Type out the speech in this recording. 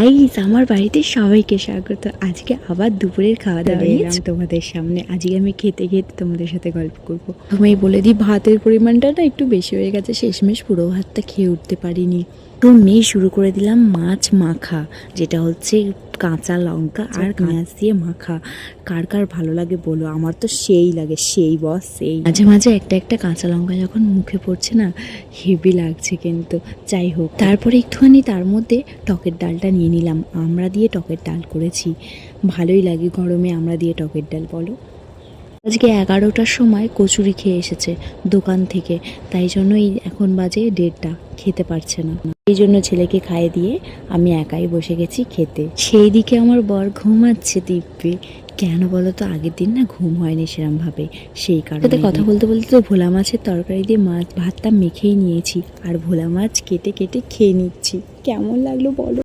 আইস আমার বাড়িতে সবাইকে স্বাগত। আজকে আবার দুপুরের খাওয়া দাওয়া নিয়ে এলাম তোমাদের সামনে। আজকে আমি খেতে খেতে তোমাদের সাথে গল্প করব। আমি বলে দিই ভাতের পরিমাণটা না একটু বেশি হয়ে গেছে। শেষমেশ পুরো ভাতটা খেয়ে উঠতে পারিনি। তো মেয়ে শুরু করে দিলাম মাছ মাখা যেটা হচ্ছে কাঁচা লঙ্কা আর পেঁয়াজ দিয়ে মাখা। কার কার ভালো লাগে বলো? আমার তো সেই লাগে সেই বস সেই। মাঝে মাঝে একটা একটা কাঁচা লঙ্কা যখন মুখে পড়ছে না হেভি লাগছে কিন্তু। যাই হোক তারপরে একটুখানি তার মধ্যে টকের ডালটা নিয়ে নিলাম। আমরা দিয়ে টকের ডাল করেছি। ভালোই লাগে গরমে আমরা দিয়ে টকের ডাল বলো? আজকে এগারোটার সময় কচুরি খেয়ে এসেছে দোকান থেকে। তাই জন্যই এখন বাজে দেড়টা, খেতে পারছে না। এই জন্য ছেলেকে খাইয়ে দিয়ে আমি একাই বসে গেছি খেতে। সেই দিকে আমার বর ঘুমাচ্ছে দিব্যি। কেন বলো তো, আগের দিন না ঘুম হয়নি সেরম ভাবে সেই কারণে কথা বলতে বলতে তো ভোলা মাছের তরকারি দিয়ে মাছ, ভাতটা মেখেই নিয়েছি। আর ভোলা মাছ কেটে কেটে খেয়ে নিচ্ছি। কেমন লাগল বলো?